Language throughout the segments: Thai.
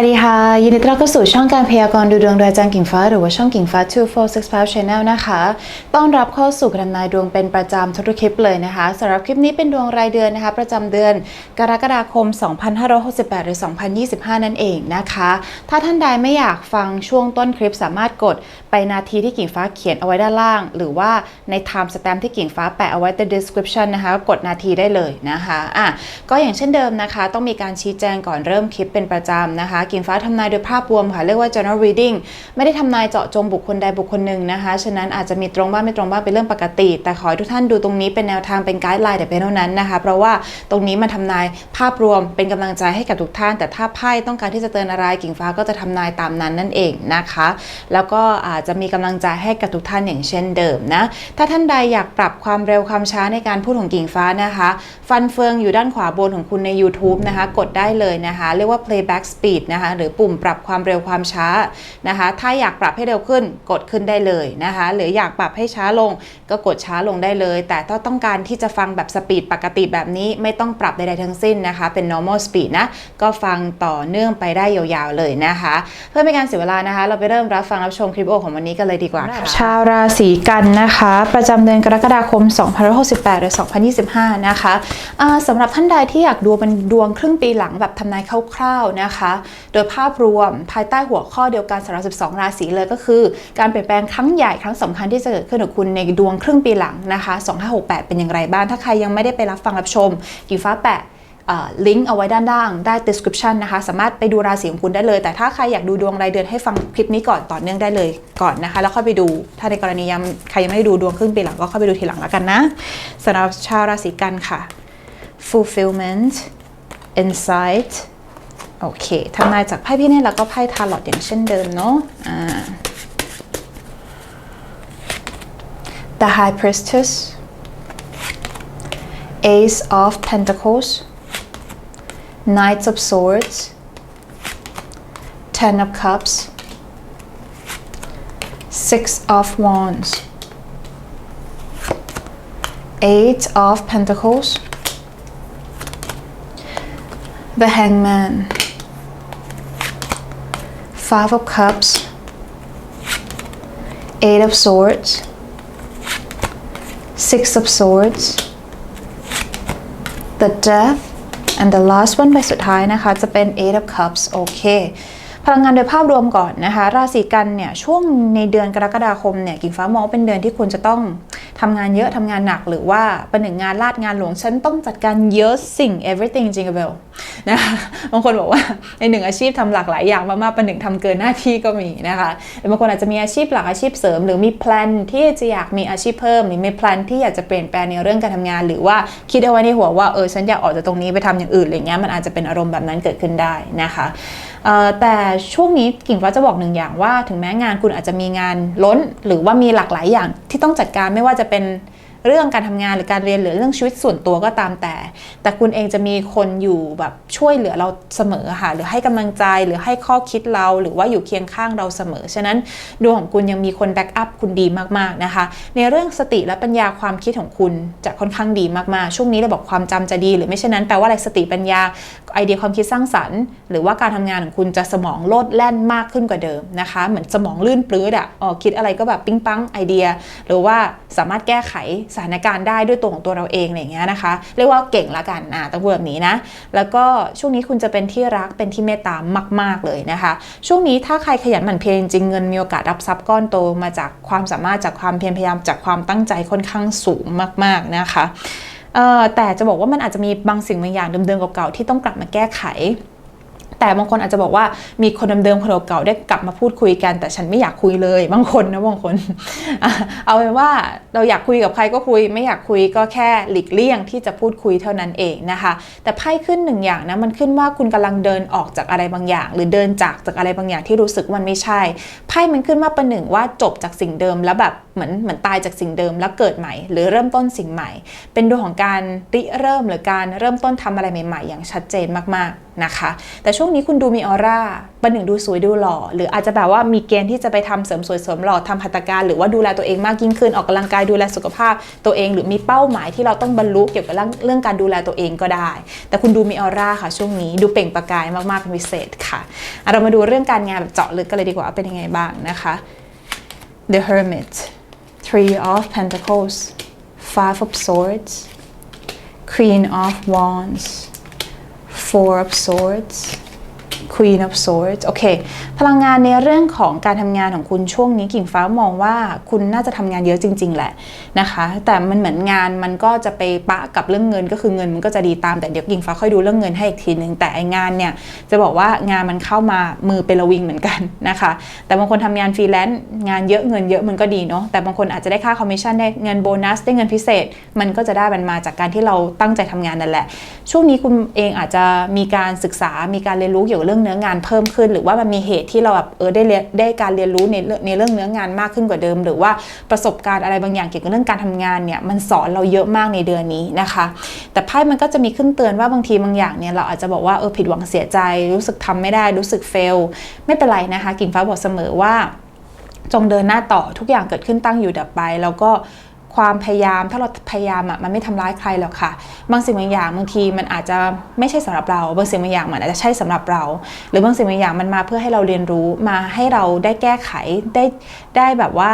วัสดีค่ะ ยินดีต้อนรับเข้าสู่ช่องการพยากรณ์ดูดวงโดยอาจารย์กิ่งฟ้า หรือว่าช่องกิ่งฟ้า 2465 Channel นะคะต้อนรับเข้าสู่การทำนายดวงเป็นประจำทุกคลิปเลยนะคะสำหรับคลิปนี้เป็นดวงรายเดือนนะคะ ประจำเดือนกรกฎาคม 2568 หรือ 2025 นั่นเองนะคะ ถ้าท่านใดไม่อยากฟังช่วงต้นคลิปสามารถกดไปนาทีที่กิ่งฟ้าเขียนเอาไว้ด้านล่าง หรือว่าใน time stamp ที่กิ่งฟ้าแปะเอาไว้ใน description นะคะกดนาทีได้เลยนะคะอะก็อย่างเช่นเดิมนะคะ ต้องมีการชี้แจงก่อนเริ่มคลิปเป็นประจำนะคะ กิ่งฟ้าทำนายโดยภาพรวมค่ะ เรียกว่า general reading ไม่ได้ทำนายเจาะจงบุคคลใดบุคคลหนึ่งนะคะฉะนั้นอาจจะมีตรงบ้างไม่ตรงบ้างเป็นเรื่องปกติ แต่ขอให้ทุกท่านดูตรงนี้เป็นแนวทางเป็นไกด์ไลน์แต่เพียงเท่านั้นนะคะ เพราะว่าตรงนี้มันทำนายภาพรวมเป็นกำลังใจให้กับทุกท่าน แต่ถ้าไพ่ต้องการที่จะเตือนอะไรกิ่งฟ้าก็จะทำนายตามนั้นนั่นเองนะคะ แล้วก็อาจจะมีกำลังใจให้กับทุกท่านอย่างเช่นเดิมนะ ถ้าท่านใดอยากปรับความเร็วความช้าในการพูดของกิ่งฟ้านะคะ ฟันเฟืองอยู่ด้านขวาบนของคุณใน YouTube นะคะ กดได้เลยนะคะ เรียกว่า playback speed นะคะ หรือปุ่มปรับความเร็วความช้านะคะ ถ้าอยากปรับให้เร็วขึ้นกดขึ้นได้เลยนะคะ หรืออยากปรับให้ช้าลงก็กดช้าลงได้เลย แต่ถ้าต้องการที่จะฟังแบบสปีดปกติแบบนี้ไม่ต้องปรับใดๆทั้งสิ้นนะคะ เป็น normal speed นะ ก็ฟังต่อเนื่องไปได้ยาวๆเลยนะคะ เพื่อไม่การเสียเวลานะคะ เราไปเริ่มรับฟังรับชมคลิปวิดีโอของวันนี้กันเลยดีกว่าค่ะชาวราศีกันนะคะ ประจำเดือนกรกฎาคม 2568 หรือ 2025 นะคะอ่าสำหรับท่านใดที่อยากดูเป็นดวงครึ่งปีหลังแบบทำนายคร่าวๆนะคะ โดยภาพรวมภายใต้หัวข้อเดียวกันสำหรับ 12 ราศีเลยก็คือ การเปลี่ยนแปลงครั้งใหญ่ครั้งสำคัญที่จะเกิดขึ้นกับคุณในดวงครึ่งปีหลังนะคะ 2568 เป็นอย่างไรบ้างถ้าใครยังไม่ได้ไปรับฟังรับชมกี่ฟ้าแปะ ลิงก์เอาไว้ด้านล่างได้ description นะคะ สามารถไปดูราศีของคุณได้เลย แต่ถ้าใครอยากดูดวงรายเดือนให้ฟังคลิปนี้ก่อนต่อเนื่องได้เลยก่อนนะคะ แล้วค่อยไปดู ถ้าในกรณียังใครยังไม่ได้ดูดวงครึ่งปีหลังก็เข้าไปดูทีหลังแล้วกันนะสำหรับชาวราศีกันค่ะ fulfillment insight โอเคทำนายจากไพ่พี่เนตแล้วก็ไพ่ทาร์ลอตอย่างเช่นเดิมเนาะ The High Priestess Ace of Pentacles Knights of Swords. Ten of Cups. Six of Wands. Eight of Pentacles. The Hangman. Five of Cups. Eight of Swords. Six of Swords. The Death and the last one ใบสุดท้ายนะคะ จะเป็น Eight of Cups โอเคพลังงานโดยภาพรวมก่อนนะคะ ราศีกันเนี่ยช่วงในเดือนกรกฎาคมเนี่ยกิ่งฟ้ามองเป็นเดือนที่คุณจะต้อง ทำงานเยอะทำงานหนักหรือว่าเป็นหนึ่งงานลาดงานหลวง ฉันต้องจัดการเยอะสิ่ง everything จริงๆเบลนะคะบางคนบอกว่าในหนึ่งอาชีพทำหลากหลายอย่างมากๆเป็นหนึ่งทำเกินหน้าที่ก็มีนะคะแต่บางคนอาจจะมีอาชีพหลักอาชีพเสริม หรือมีแพลนที่จะอยากมีอาชีพเพิ่มหรือมีแพลนที่อยากจะเปลี่ยนแปลงในเรื่องการทำงาน หรือว่าคิดเอาไว้ในหัวว่าเออฉันอยากออกจากตรงนี้ไปทำอย่างอื่นอะไรเงี้ยมันอาจจะเป็นอารมณ์แบบนั้นเกิดขึ้นได้นะคะแต่ช่วงนี้กิ่งฟ้าจะบอกหนึ่งอย่างว่า ถึงแม้งานคุณอาจจะมีงานล้น หรือว่ามีหลากหลายอย่างที่ต้องจัดการไม่ว่าจะเป็น เรื่องการทำงานหรือการเรียนหรือเรื่องชีวิตส่วนตัวก็ตามแต่ แต่คุณเองจะมีคนอยู่แบบช่วยเหลือเราเสมอค่ะหรือให้กำลังใจหรือให้ข้อคิดเราหรือว่าอยู่เคียงข้างเราเสมอ ฉะนั้นดวงของคุณยังมีคนแบ็กอัพคุณดีมากๆนะคะ ในเรื่องสติและปัญญาความคิดของคุณจะค่อนข้างดีมากๆ ช่วงนี้เราบอกความจำจะดี หรือไม่เช่นนั้นแปลว่าอะไรสติปัญญาไอเดียความคิดสร้างสรรค์ หรือว่าการทำงานของคุณจะสมองโลดแล่นมากขึ้นกว่าเดิมนะคะเหมือนสมองลื่นปลื้ดอะอ๋อคิดอะไรก็แบบปิ๊งปังไอเดีย หรือว่าสามารถแก้ไขสถานการณ์ได้ด้วยตัวของตัวเราเองอะไรอย่างเงี้ยนะคะเรียกว่าเก่งละกันอะต้องพูดแบบนี้นะแล้วก็ช่วงนี้คุณจะเป็นที่รักเป็นที่เมตตามาก ๆเลยนะคะ ช่วงนี้ถ้าใครขยันหมั่นเพียรจริงเงินมีโอกาสรับทรัพย์ก้อนโตมาจากความสามารถจากความเพียรพยายามจากความตั้งใจค่อนข้างสูงมาก ๆนะคะแต่จะบอกว่ามันอาจจะมีบางสิ่งบางอย่างเดิมๆเก่าๆที่ต้องกลับมาแก้ไข แต่บางคนอาจจะบอกว่ามีคนเดิมๆคนเก่าๆได้กลับมาพูดคุยกัน แต่ฉันไม่อยากคุยเลย บางคนนะบางคน เอาเป็นว่าเราอยากคุยกับใครก็คุย ไม่อยากคุยก็แค่หลีกเลี่ยงที่จะพูดคุยเท่านั้นเองนะคะ แต่ไพ่ขึ้นหนึ่งอย่างนะมันขึ้นว่าคุณกำลังเดินออกจากอะไรบางอย่าง หรือเดินจากจากอะไรบางอย่างที่รู้สึกมันไม่ใช่ไพ่มันขึ้นมาประหนึ่งว่าจบจากสิ่งเดิมแล้วแบบเหมือนเหมือนตายจากสิ่งเดิมแล้วเกิดใหม่ หรือเริ่มต้นสิ่งใหม่ เป็นดวงของการริเริ่มหรือการเริ่มต้นทำอะไรใหม่ ๆ อย่างชัดเจนมากๆ นะคะ แต่ช่วงนี้คุณดูมีออร่าประหนึ่งดูสวยดูหล่อ หรืออาจจะแบบว่ามีเกณฑ์ที่จะไปทำเสริมสวยเสริมหล่อทำหัตถการ หรือว่าดูแลตัวเองมากยิ่งขึ้นออกกำลังกายดูแลสุขภาพตัวเอง หรือมีเป้าหมายที่เราต้องบรรลุเกี่ยวกับเรื่องการดูแลตัวเองก็ได้ แต่คุณดูมีออร่าค่ะ ช่วงนี้ดูเปล่งประกายมากๆเป็นพิเศษค่ะอะเรามาดูเรื่องการงานแบบเจาะลึกกันเลยดีกว่าเป็นยังไงบ้างนะคะ The Hermit Three of Pentacles Five of Swords Queen of Wands Four of Swords Queen of Swords โอเค พลังงานในเรื่องของการทำงานของคุณช่วงนี้กิ่งฟ้ามองว่าคุณน่าจะทำงานเยอะจริง ๆ แหละนะคะ แต่มันเหมือนงานมันก็จะไปปะกับเรื่องเงินก็คือเงินมันก็จะดีตามแต่เดี๋ยวกิ่งฟ้าค่อยดูเรื่องเงินให้อีกทีหนึ่งแต่ไองานเนี่ยจะบอกว่างานมันเข้ามามือเป็นระวิงเหมือนกันนะคะ แต่บางคนทำงานฟรีแลนซ์งานเยอะเงินเยอะมันก็ดีเนาะแต่บางคนอาจจะได้ค่าคอมมิชชั่นได้เงินโบนัสได้เงินพิเศษ มันก็จะได้มันมาจากการที่เราตั้งใจทำงานนั่นแหละ ช่วงนี้คุณเองอาจจะมีการศึกษามีการเรียนรู้เกี่ยวกับเรื่องเนื้องานเพิ่มขึ้น หรือว่ามันมีเหตุที่เราแบบเออได้เรียนได้การเรียนรู้ในเรื่องในเรื่องเนื้องานมากขึ้นกว่าเดิม หรือว่าประสบการณ์อะไรบางอย่างเกี่ยวกับเรื่องการทำงานเนี่ยมันสอนเราเยอะมากในเดือนนี้นะคะ แต่ไพ่มันก็จะมีขึ้นเตือนว่าบางทีบางอย่างเนี่ยเราอาจจะบอกว่าเออผิดหวังเสียใจ รู้สึกทำไม่ได้รู้สึกเฟลไม่เป็นไรนะคะ กิ่งฟ้าบอกเสมอว่า จงเดินหน้าต่อทุกอย่างเกิดขึ้นตั้งอยู่ดับไปแล้วก็ ความพยายามถ้าเราพยายามอะมันไม่ทำร้ายใครหรอกค่ะ บางสิ่งบางอย่างบางทีมันอาจจะไม่ใช่สำหรับเรา บางสิ่งบางอย่างมันอาจจะใช่สำหรับเรา หรือบางสิ่งบางอย่างมันมาเพื่อให้เราเรียนรู้มาให้เราได้แก้ไขได้ได้แบบว่า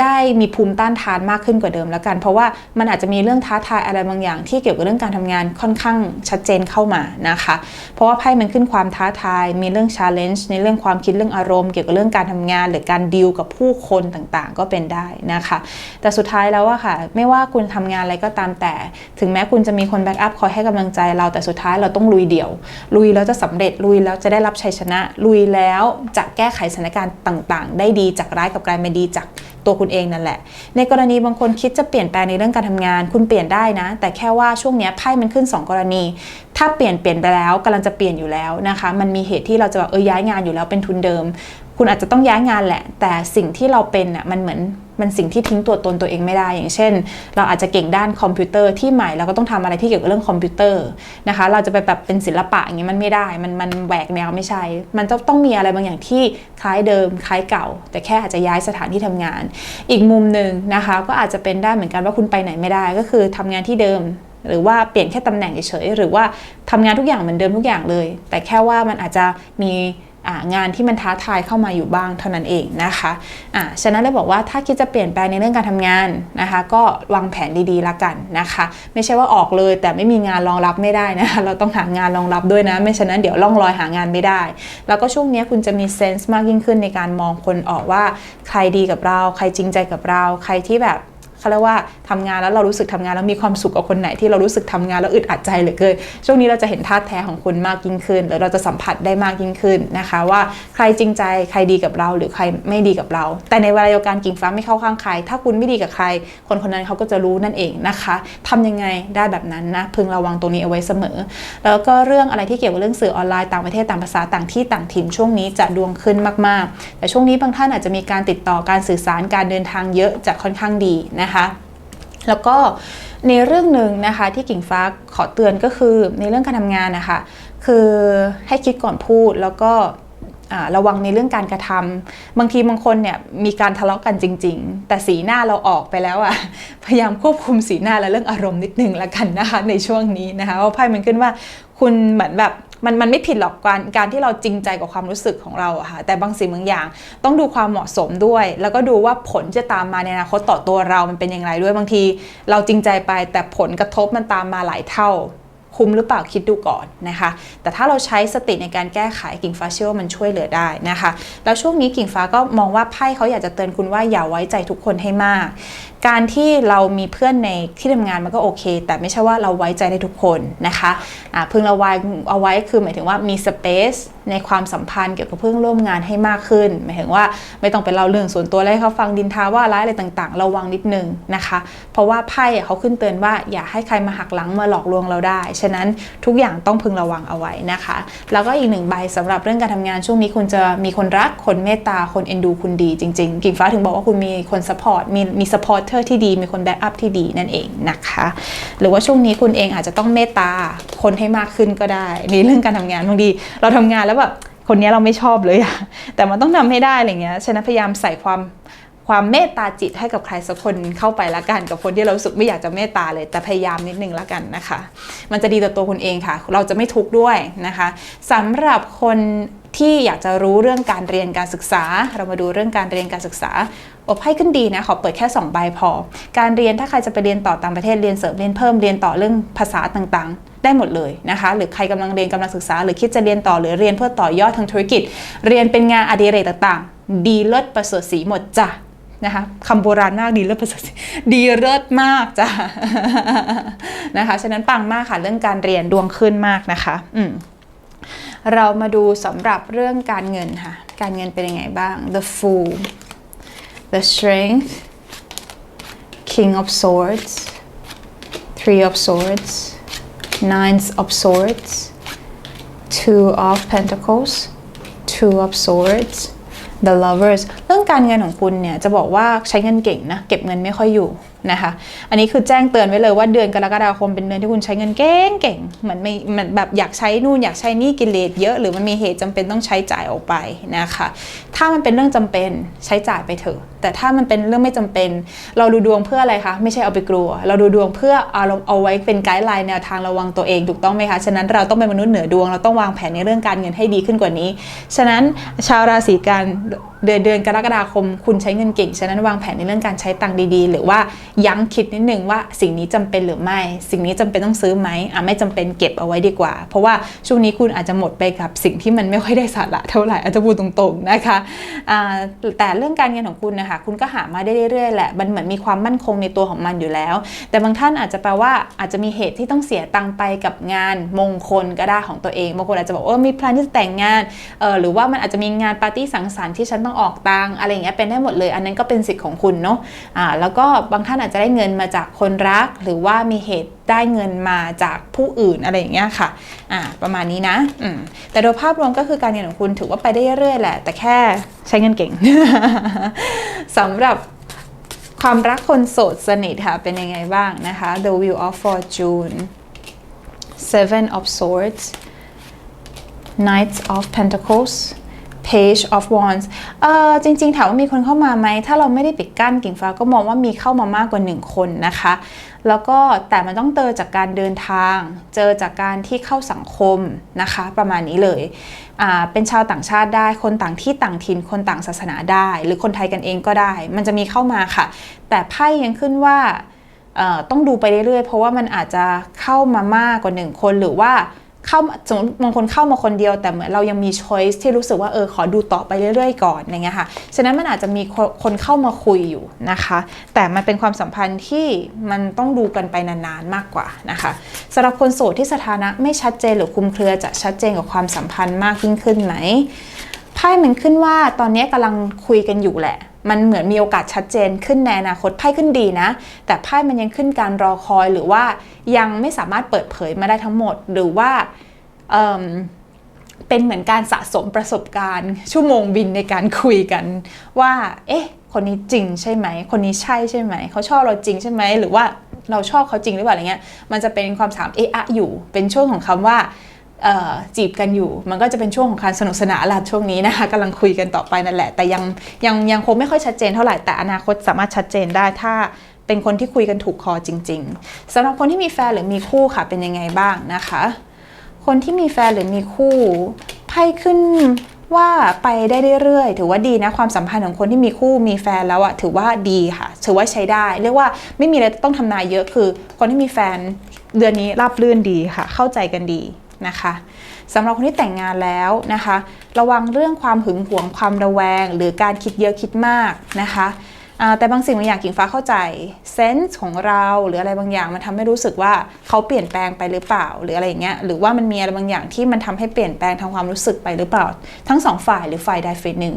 ได้มีภูมิต้านทานมากขึ้นกว่าเดิมแล้วกัน เพราะว่ามันอาจจะมีเรื่องท้าทายอะไรบางอย่าง ที่เกี่ยวกับเรื่องการทำงานค่อนข้างชัดเจนเข้ามานะคะ เพราะว่าไพ่มันขึ้นความท้าทาย มีเรื่อง challenge ในเรื่องความคิดเรื่องอารมณ์เกี่ยวกับเรื่องการทำงาน หรือการดีลกับผู้คนต่างๆ ก็เป็นได้นะคะ แต่สุดท้ายแล้วอะค่ะ ไม่ว่าคุณทำงานอะไรก็ตามแต่ ถึงแม้คุณจะมีคนแบ็กอัพคอยให้กำลังใจเราแต่สุดท้ายเราต้องลุยเดี่ยว ลุยแล้วจะสำเร็จลุยแล้วจะได้รับชัยชนะ ลุยแล้วจะแก้ไขสถานการณ์ต่าง ๆ ได้ดีจากร้ายกับกลายเป็นดีจากตัวคุณเองนั่นแหละ ในกรณีบางคนคิดจะเปลี่ยนแปลงในเรื่องการทำงาน คุณเปลี่ยนได้นะ แต่แค่ว่าช่วงนี้ไพ่มันขึ้น 2 กรณี ถ้าเปลี่ยนเปลี่ยนไปแล้วกำลังจะเปลี่ยนอยู่แล้วนะคะ มันมีเหตุที่เราจะแบบเออย้ายงานอยู่แล้วเป็นทุนเดิม คุณอาจจะต้องย้ายงานแหละ แต่สิ่งที่เราเป็นอะมันเหมือนมันสิ่งที่ทิ้งตัวตนตัวเองไม่ได้ อย่างเช่น เราอาจจะเก่งด้านคอมพิวเตอร์ที่ใหม่เราก็ต้องทำอะไรที่เกี่ยวกับเรื่องคอมพิวเตอร์นะคะ เราจะไปแบบเป็นศิลปะอย่างนี้มันไม่ได้ มันมันแหวกแนวไม่ใช่ มันจะต้องมีอะไรบางอย่างที่คล้ายเดิมคล้ายเก่า แต่แค่อาจจะย้ายสถานที่ทำงาน อีกมุมหนึ่งนะคะ ก็อาจจะเป็นได้เหมือนกันว่าคุณไปไหนไม่ได้ ก็คือทำงานที่เดิม หรือว่าเปลี่ยนแค่ตำแหน่งเฉยๆหรือว่าทำงานทุกอย่างเหมือนเดิมทุกอย่างเลย แต่แค่ว่ามันอาจจะมีงานที่มันท้าทายเข้ามาอยู่บ้างเท่านั้นเองนะคะอ่าฉะนั้นเลยบอกว่าถ้าคิดจะเปลี่ยนแปลงในเรื่องการทำงานนะคะ ก็วางแผนดีๆละกันนะคะ ไม่ใช่ว่าออกเลยแต่ไม่มีงานรองรับไม่ได้นะคะ เราต้องหางานรองรับด้วยนะ ไม่ฉะนั้นเดี๋ยวล่องลอยหางานไม่ได้ แล้วก็ช่วงนี้คุณจะมีเซนส์มากยิ่งขึ้นในการมองคนออกว่าใครดีกับเรา ใครจริงใจกับเรา ใครที่แบบ เขาเรียกว่าทำงานแล้วเรารู้สึกทำงานแล้วมีความสุขกับคนไหนที่เรารู้สึกทำงานแล้วอึดอัดใจเหลือเกินช่วงนี้เราจะเห็นท่าแท้ของคนมากยิ่งขึ้นหรือเราจะสัมผัสได้มากยิ่งขึ้นนะคะ ว่าใครจริงใจใครดีกับเราหรือใครไม่ดีกับเรา แต่ในเวลาเดียวกันกิ่งฟ้าไม่เข้าข้างใคร ถ้าคุณไม่ดีกับใคร คนคนนั้นเขาก็จะรู้นั่นเองนะคะทำยังไงได้แบบนั้นนะพึงระวังตรงนี้เอาไว้เสมอ แล้วก็เรื่องอะไรที่เกี่ยวกับเรื่องสื่อออนไลน์ต่างประเทศต่างภาษาต่างที่ต่างถิ่นช่วงนี้จะดวงขึ้นมาก ๆ แต่ช่วงนี้บางท่านอาจจะมีการติดต่อการสื่อสารการเดินทางเยอะจะค่อนข้างดีนะคะ แล้วก็ในเรื่องหนึ่งนะคะที่กิ่งฟ้าขอเตือนก็คือในเรื่องการทำงานนะคะคือให้คิดก่อนพูดแล้วก็ระวังในเรื่องการกระทำบางทีบางคนเนี่ยมีการทะเลาะกันจริง ๆ แต่สีหน้าเราออกไปแล้วอะพยายามควบคุมสีหน้าและเรื่องอารมณ์นิดนึงละกันนะคะในช่วงนี้นะคะเพราะไพ่มันขึ้นว่าคุณเหมือนแบบ มันมันไม่ผิดหรอกการการที่เราจริงใจกับความรู้สึกของเราอะค่ะแต่บางสิ่งบางอย่างต้องดูความเหมาะสมด้วย แล้วก็ดูว่าผลจะตามมาในอนาคตต่อตัวเรามันเป็นอย่างไรด้วยบางที เราจริงใจไปแต่ผลกระทบมันตามมาหลายเท่า คุ้มหรือเปล่าคิดดูก่อนนะคะ แต่ถ้าเราใช้สติในการแก้ไขกิ่งฟ้าเชื่อว่ามันช่วยเหลือได้นะคะ แล้วช่วงนี้กิ่งฟ้าก็มองว่าไพ่เขาอยากจะเตือนคุณว่าอย่าไว้ใจทุกคนให้มากการที่เรามีเพื่อนในที่ทำงานมันก็โอเค แต่ไม่ใช่ว่าเราไว้ใจได้ทุกคนนะคะะพึงระวังเอาไว้คือหมายถึงว่ามีสเปซในความสัมพันธ์เกี่ยวกับเพื่อนร่วมงานให้มากขึ้น หมายถึงว่าไม่ต้องไปเล่าเรื่องส่วนตัวแล้วให้เขาฟังดินทาว่าร้ายอะไรต่างๆ ระวังนิดนึงนะคะ เพราะว่าไพ่เขาขึ้นเตือนว่าอย่าให้ใครมาหักหลังมาหลอกลวงเราได้ ฉะนั้นทุกอย่างต้องพึงระวังเอาไว้นะคะ แล้วก็อีกหนึ่งใบสำหรับเรื่องการทำงานช่วงนี้คุณจะมีคนรักคนเมตตาคนเอ็นดูคุณดีจริงๆกิ่งฟ้าถึงบอกว่าคุณมีคนสปอร์ตมีมีสปอร์ตเตอร์ที่ดี มีคนแบ็กอัพที่ดีนั่นเองนะคะ หรือว่าช่วงนี้คุณเองอาจจะต้องเมตตาคนให้มากขึ้นก็ได้ ในเรื่องการทำงานบางทีเราทำงานแล้วแบบคนนี้เราไม่ชอบเลยอะแต่มันต้องทำให้ได้อะไรเงี้ยฉะนั้นพยายามใส่ความความเมตตาจิตให้กับใครสักคนเข้าไปละกันกับคนที่เราสึกไม่อยากจะเมตตาเลย แต่พยายามนิดนึงละกันนะคะ มันจะดีต่อตัวคุณเองค่ะ เราจะไม่ทุกข์ด้วยนะคะสำหรับคนที่อยากจะรู้เรื่องการเรียนการศึกษา เรามาดูเรื่องการเรียนการศึกษา อบให้ขึ้นดีนะขอเปิดแค่ 2 ใบพอ การเรียนถ้าใครจะไปเรียนต่อต่างประเทศเรียนเสริมเรียนเพิ่มเรียนต่อเรื่องภาษาต่างๆ ได้หมดเลยนะคะ หรือใครกำลังเรียนกำลังศึกษา หรือคิดจะเรียนต่อหรือเรียนเพื่อต่อยอดทางธุรกิจ เรียนเป็นงานอดิเรกต่างๆ ดีเลิศประเสริฐสีหมดจ้ะนะคะคำโบราณมากดีเลิศประเสริฐสีดีเลิศมากจ้ะนะคะฉะนั้นปังมากค่ะเรื่องการเรียนดวงขึ้นมากนะคะ อืมเรามาดูสำหรับเรื่องการเงินค่ะ การเงินเป็นยังไงบ้าง the fool the strength king of swords three of swords nines of swords two of pentacles two of swords the lovers เรื่องการเงินของคุณเนี่ย จะบอกว่าใช้เงินเก่งนะ เก็บเงินไม่ค่อยอยู่นะคะ อันนี้คือแจ้งเตือนไว้เลยว่าเดือนกรกฎาคมเป็นเดือนที่คุณใช้เงินเก่งเก่งเหมือนไม่เหมือนแบบอยากใช้นู่นอยากใช้นี่กิเลสเยอะหรือมันมีเหตุจำเป็นต้องใช้จ่ายออกไปนะคะ ถ้ามันเป็นเรื่องจำเป็นใช้จ่ายไปเถอะ แต่ถ้ามันเป็นเรื่องไม่จำเป็น เราดูดวงเพื่ออะไรคะไม่ใช่เอาไปกลัว เราดูดวงเพื่อเอาเอาไว้เป็นไกด์ไลน์แนวทางระวังตัวเองถูกต้องไหมคะฉะนั้นเราต้องเป็นมนุษย์เหนือดวงเราต้องวางแผนในเรื่องการเงินให้ดีขึ้นกว่านี้ ฉะนั้นชาวราศีกันเดือนเดือนกรกฎาคมคุณใช้เงินเก่ง ฉะนั้นวางแผนในเรื่องการใช้ตังค์ดีๆ หรือว่ายั้งคิดนิดนึงว่าสิ่งนี้จำเป็นหรือไม่ สิ่งนี้จำเป็นต้องซื้อไหมอะไม่จำเป็นเก็บเอาไว้ดีกว่า เพราะว่าช่วงนี้คุณอาจจะหมดไปกับสิ่งที่มันไม่ค่อยได้สาระเท่าไหร่อาจจะพูดตรงๆนะคะแต่เรื่องการเงินของคุณนะคะคุณก็หามาได้เรื่อยๆแหละมันเหมือนมีความมั่นคงในตัวของมันอยู่แล้ว แต่บางท่านอาจจะแปลว่าอาจจะมีเหตุที่ต้องเสียตังค์ไปกับงานมงคลก็ได้ของตัวเองบางคนอาจจะบอกว่ามีแพลนที่จะแต่งงานเออหรือว่ามันอาจจะมีงานปาร์ตี้สังสรรค์ที่ฉันต้องออกตังอะไรเงี้ยเป็นได้หมดเลย อันนั้นก็เป็นสิทธิ์ของคุณเนาะอ่าแล้วก็บางท่านอาจจะได้เงินมาจากคนรัก หรือว่ามีเหตุได้เงินมาจากผู้อื่นอะไรอย่างเงี้ยค่ะอ่าประมาณนี้นะอืมแต่โดยภาพรวมก็คือการเงินของคุณถือว่าไปได้เรื่อยๆแหละ แต่แค่ใช้เงินเก่งสำหรับความรักคนโสดสนิทค่ะ เป็นยังไงบ้างนะคะ The Wheel of Fortune Seven of Swords Knights of Pentacles Page of Wands เอ่อจริง ๆ ถามว่ามีคนเข้ามาไหม ถ้าเราไม่ได้ปิดกั้นกิ่งฟ้าก็มองว่ามีเข้ามามากกว่า 1 คนนะคะ แล้วก็แต่มันต้องเจอจากการเดินทาง เจอจากการที่เข้าสังคมนะคะ ประมาณนี้เลยอ่าเป็นชาวต่างชาติได้ คนต่างที่ต่างถิ่น คนต่างศาสนาได้ หรือคนไทยกันเองก็ได้ มันจะมีเข้ามาค่ะ แต่ไพ่ยังขึ้นว่าเอ่อต้องดูไปเรื่อยๆ เพราะว่ามันอาจจะเข้ามามากกว่า 1 คนหรือว่า เข้าสมมติบางคนเข้ามาคนเดียวแต่เหมือนเรายังมีช้อยส์ที่รู้สึกว่าเออขอดูต่อไปเรื่อยๆก่อนอย่างเงี้ยค่ะฉะนั้นมันอาจจะมีคนคนเข้ามาคุยอยู่นะคะ แต่มันเป็นความสัมพันธ์ที่มันต้องดูกันไปนานๆมากกว่านะคะสำหรับคนโสดที่สถานะไม่ชัดเจนหรือคุมเครือจะชัดเจนกับความสัมพันธ์มากยิ่งขึ้นไหมไพ่มันขึ้นว่าตอนนี้กำลังคุยกันอยู่แหละมันเหมือนมีโอกาสชัดเจนขึ้นในอนาคตไพ่ขึ้นดีนะ แต่ไพ่มันยังขึ้นการรอคอยหรือว่ายังไม่สามารถเปิดเผยมาได้ทั้งหมด หรือว่าเเป็นเหมือนการสะสมประสบการณ์ ชั่วโมงบินในการคุยกัน ว่า เอ๊ะ คนนี้จริงใช่ไหม คนนี้ใช่ใช่ไหม เขาชอบเราจริงใช่ไหม หรือว่าเราชอบเขาจริงหรือเปล่าอะไรเงี้ย มันจะเป็นความสามเอะอะอยู่ เป็นช่วงของคำว่า จีบกันอยู่ มันก็จะเป็นช่วงของการสนุกสนานละช่วงนี้นะคะกำลังคุยกันต่อไปนั่นแหละ แต่ยังยังยังคงไม่ค่อยชัดเจนเท่าไหร่แต่อนาคตสามารถชัดเจนได้ถ้าเป็นคนที่คุยกันถูกคอจริง ๆสำหรับคนที่มีแฟนหรือมีคู่ค่ะเป็นยังไงบ้างนะคะ คนที่มีแฟนหรือมีคู่ไพ่ขึ้นว่าไปได้เรื่อยๆ ถือว่าดีนะความสัมพันธ์ของคนที่มีคู่มีแฟนแล้วอะถือว่าดีค่ะ ถือว่าใช้ได้ เรียกว่าไม่มีอะไรต้องทำนายเยอะคือ คนที่มีแฟนเดือนนี้ราบรื่นดีค่ะ เข้าใจกันดี นะคะสำหรับคนที่แต่งงานแล้วนะคะ ระวังเรื่องความหึงหวงความระแวง หรือการคิดเยอะคิดมากนะคะ แต่บางสิ่งบางอย่างกิ่งฟ้าเข้าใจเซนส์ของเราหรืออะไรบางอย่างมันทำให้รู้สึกว่าเขาเปลี่ยนแปลงไปหรือเปล่าหรืออะไรอย่างเงี้ยหรือว่ามันมีอะไรบางอย่างที่มันทำให้เปลี่ยนแปลงทางความรู้สึกไปหรือเปล่า ทั้งสองฝ่ายหรือฝ่ายใดฝ่ายหนึ่ง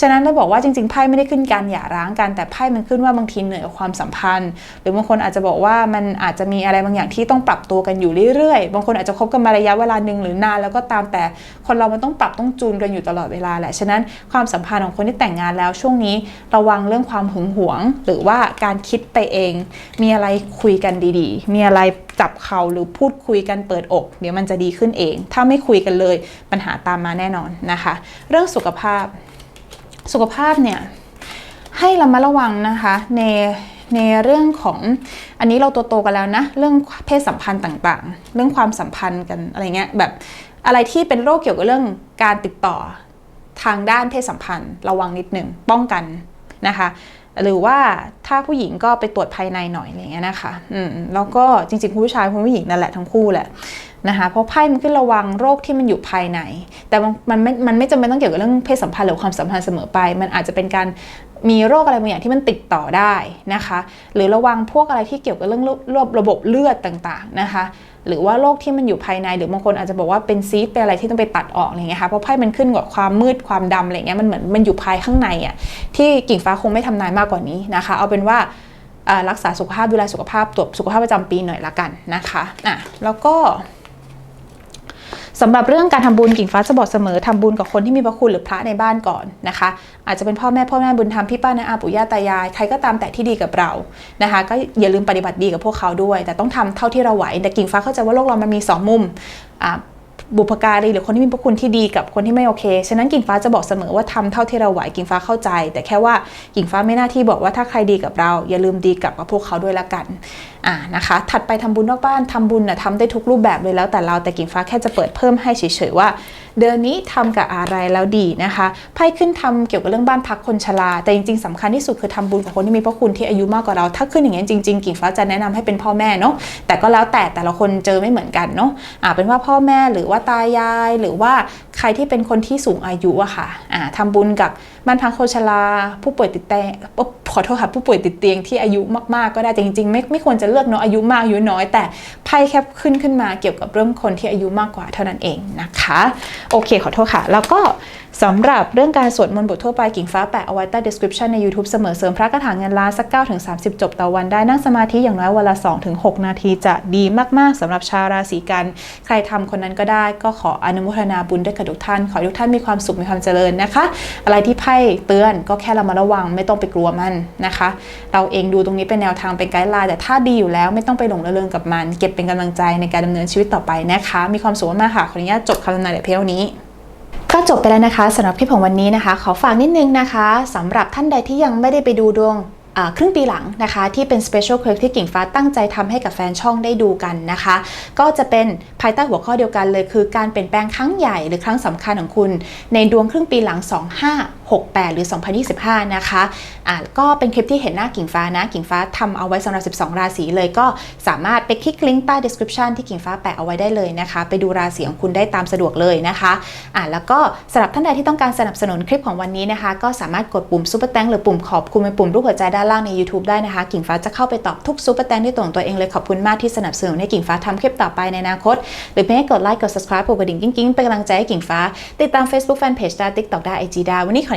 ฉะนั้นเราบอกว่าจริงๆไพ่ไม่ได้ขึ้นการหย่าร้างกันแต่ไพ่มันขึ้นว่าบางทีเหนื่อยกับความสัมพันธ์ หรือบางคนอาจจะบอกว่ามันอาจจะมีอะไรบางอย่างที่ต้องปรับตัวกันอยู่เรื่อยๆ บางคนอาจจะคบกันมาระยะเวลาหนึ่งหรือนานแล้วก็ตามแต่คนเรามันต้องปรับต้องจูนกันอยู่ตลอดเวลาแหละฉะนั้นความสัมพันธ์ของคนที่แต่งงานแล้วช่วงนี้ระวังเรื่องความหึงงหวง หรือว่าการคิดไปเอง มีอะไรคุยกันดีๆ มีอะไรจับเขาหรือพูดคุยกันเปิดอก เดี๋ยวมันจะดีขึ้นเอง ถ้าไม่คุยกันเลยปัญหาตามมาแน่นอนนะคะ เรื่องสุขภาพ สุขภาพเนี่ยให้เระมัดระวังนะคะในในเรื่องของอันนี้เราโตๆกันแล้วนะ เรื่องเพศสัมพันธ์ต่างๆ เรื่องความสัมพันธ์กันอะไรเงี้ยแบบอะไรที่เป็นโรคเกี่ยวกับเรื่องการติดต่อทางด้านเพศสัมพันธ์ ระวังนิดหนึ่งป้องกันนะคะ หรือว่าถ้าผู้หญิงก็ไปตรวจภายในหน่อยอะไรเงี้ยนะคะอืมแล้วก็จริงๆคุณผู้ชายคุณผู้หญิงนั่นแหละทั้งคู่แหละนะคะเพราะไพ่มันขึ้นระวังโรคที่มันอยู่ภายใน แต่มันไม่มันไม่จำเป็นต้องเกี่ยวกับเรื่องเพศสัมพันธ์หรือความสัมพันธ์เสมอไป มันอาจจะเป็นการมีโรคอะไรบางอย่างที่มันติดต่อได้นะคะ หรือระวังพวกอะไรที่เกี่ยวกับเรื่องระบบเลือดต่างๆนะคะ หรือว่าโรคที่มันอยู่ภายในหรือบางคนอาจจะบอกว่าเป็นซีสเป็นอะไรที่ต้องไปตัดออกอะไรเงี้ยค่ะเพราะไพ่มันขึ้นกับความมืดความดำอะไรเงี้ยมันเหมือนมันอยู่ภายข้างในอะที่กิ่งฟ้าคงไม่ทำนายมากกว่านี้นะคะ เอาเป็นว่าอ่ารักษาสุขภาพดูแลสุขภาพตรวจสุขภาพประจำปีหน่อยละกันนะคะอะแล้วก็ สำหรับเรื่องการทำบุญกิ่งฟ้าจะบอกเสมอทำบุญกับคนที่มีพระคุณหรือพระในบ้านก่อนนะคะ อาจจะเป็นพ่อแม่พ่อแม่บุญธรรมพี่ป้านาอาปู่ย่าตายายใครก็ตามแต่ที่ดีกับเรานะคะ ก็อย่าลืมปฏิบัติดีกับพวกเขาด้วย แต่ต้องทำเท่าที่เราไหวแต่กิ่งฟ้าเข้าใจว่าโลกเรามันมีสองมุมบุพการีหรือคนที่มีพระคุณที่ดีกับคนที่ไม่โอเค ฉะนั้นกิ่งฟ้าจะบอกเสมอว่าทำเท่าที่เราไหวกิ่งฟ้าเข้าใจ แต่แค่ว่ากิ่งฟ้าไม่หน้าที่บอกว่าถ้าใครดีกับเรา อย่าลืมดีกับกับพวกเขาด้วยละกัน อ่านะคะถัดไปทำบุญนอกบ้านทำบุญนะทำได้ทุกรูปแบบเลยแล้วแต่เราแต่กิ่งฟ้าแค่จะเปิดเพิ่มให้เฉยๆว่า เดือนนี้ทำกับอะไรแล้วดีนะคะไพ่ขึ้นทำเกี่ยวกับเรื่องบ้านพักคนชราแต่จริงๆสำคัญที่สุดคือทำบุญกับคนที่มีพระคุณที่อายุมากกว่าเรา ถ้าขึ้นอย่างนี้จริงๆ กิ่งฟ้าจะแนะนำให้เป็นพ่อแม่เนาะแต่ก็แล้วแต่แต่ละคนเจอไม่เหมือนกันเนาะอ่าเป็นว่าพ่อแม่หรือว่าตายายหรือว่าใครที่เป็นคนที่สูงอายุอะค่ะอ่าทำบุญกับ บ้านพักคนชราผู้ป่วยติดเตียงขอโทษค่ะผู้ป่วยติดเตียงที่อายุมากๆก็ได้แต่จริงๆไม่ไม่ควรจะเลือกเนาะอายุมากอายุน้อย แต่ไพ่แคบขึ้นขึ้นมาเกี่ยวกับเรื่องคนที่อายุมากกว่าเท่านั้นเองนะคะ โอเคขอโทษค่ะ แล้วก็ สำหรับเรื่องการสวดมนต์บททั่วไปกิ่งฟ้าแปะเอาไว้ใต้ description ใน YouTube เสมอเสริมพระคาถาเงินล้านสัก9ถึง30 จบต่อวันได้นั่งสมาธิอย่างน้อยวันละ2ถึง6นาทีจะดีมาก ๆสำหรับชาวราศีกัน ใครทำคนนั้นก็ได้ก็ขออนุโมทนาบุญด้วยกับทุกท่าน ขอให้ทุกท่านมีความสุขมีความเจริญนะคะ อะไรที่ไพ่เตือนก็แค่เรามาระวังไม่ต้องไปกลัวมันนะคะ เราเองดูตรงนี้เป็นแนวทางเป็นไกด์ไลน์แต่ถ้าดีอยู่แล้วไม่ต้องไปหลงระเริงกับมัน เก็บเป็นกำลังใจในการดำเนินชีวิตต่อไปนะคะ มีความสุขมากค่ะขออนุญาตจบคำทำนายแต่เพียงเท่านี้ ก็จบไปแล้วนะคะสำหรับคลิปของวันนี้นะคะ ขอฝากนิดนึงนะคะสำหรับท่านใดที่ยังไม่ได้ไปดูดวงครึ่งปีหลังนะคะที่เป็น Special c l i p ที่กิ่งฟ้าตั้งใจทำให้กับแฟนช่องได้ดูกันนะคะ ก็จะเป็นภายใต้หัวข้อเดียวกันเลย คือการเปลี่ยนแปลงครั้งใหญ่หรือครั้งสำคัญของคุณ ในดวงครึ่งปีหลัง 68 หรือ 2025 นะคะอ่าก็เป็นคลิปที่เห็นหน้ากิ่งฟ้านะ กิ่งฟ้าทำเอาไว้สำหรับ 12 ราศีเลยก็สามารถไปคลิกลิงก์ใต้ description ที่กิ่งฟ้าแปะเอาไว้ได้เลยนะคะ ไปดูราศีของคุณได้ตามสะดวกเลยนะคะอ่าแล้วก็สำหรับท่านใดที่ต้องการสนับสนุนคลิปของวันนี้นะคะ ก็สามารถกดปุ่มซุปเปอร์แตงหรือปุ่มขอบคุณเป็นปุ่มรูปหัวใจด้านล่างใน YouTube ได้นะคะ กิ่งฟ้าจะเข้าไปตอบทุกซุปเปอร์แตงด้วยตัวงตัวเองเลยขอบคุณมากที่สนับสนุนให้กิ่งฟ้าทำคลิปต่อไปในอนาคต หรือเพียงแค่กดไลค์กด subscribe กดกระดิ่งกิ๊งๆเป็นกำลังใจให้กิ่งฟ้า ติดตาม Facebook Fanpage ได้ TikTok ได้ IG ได้วันนี้ขอ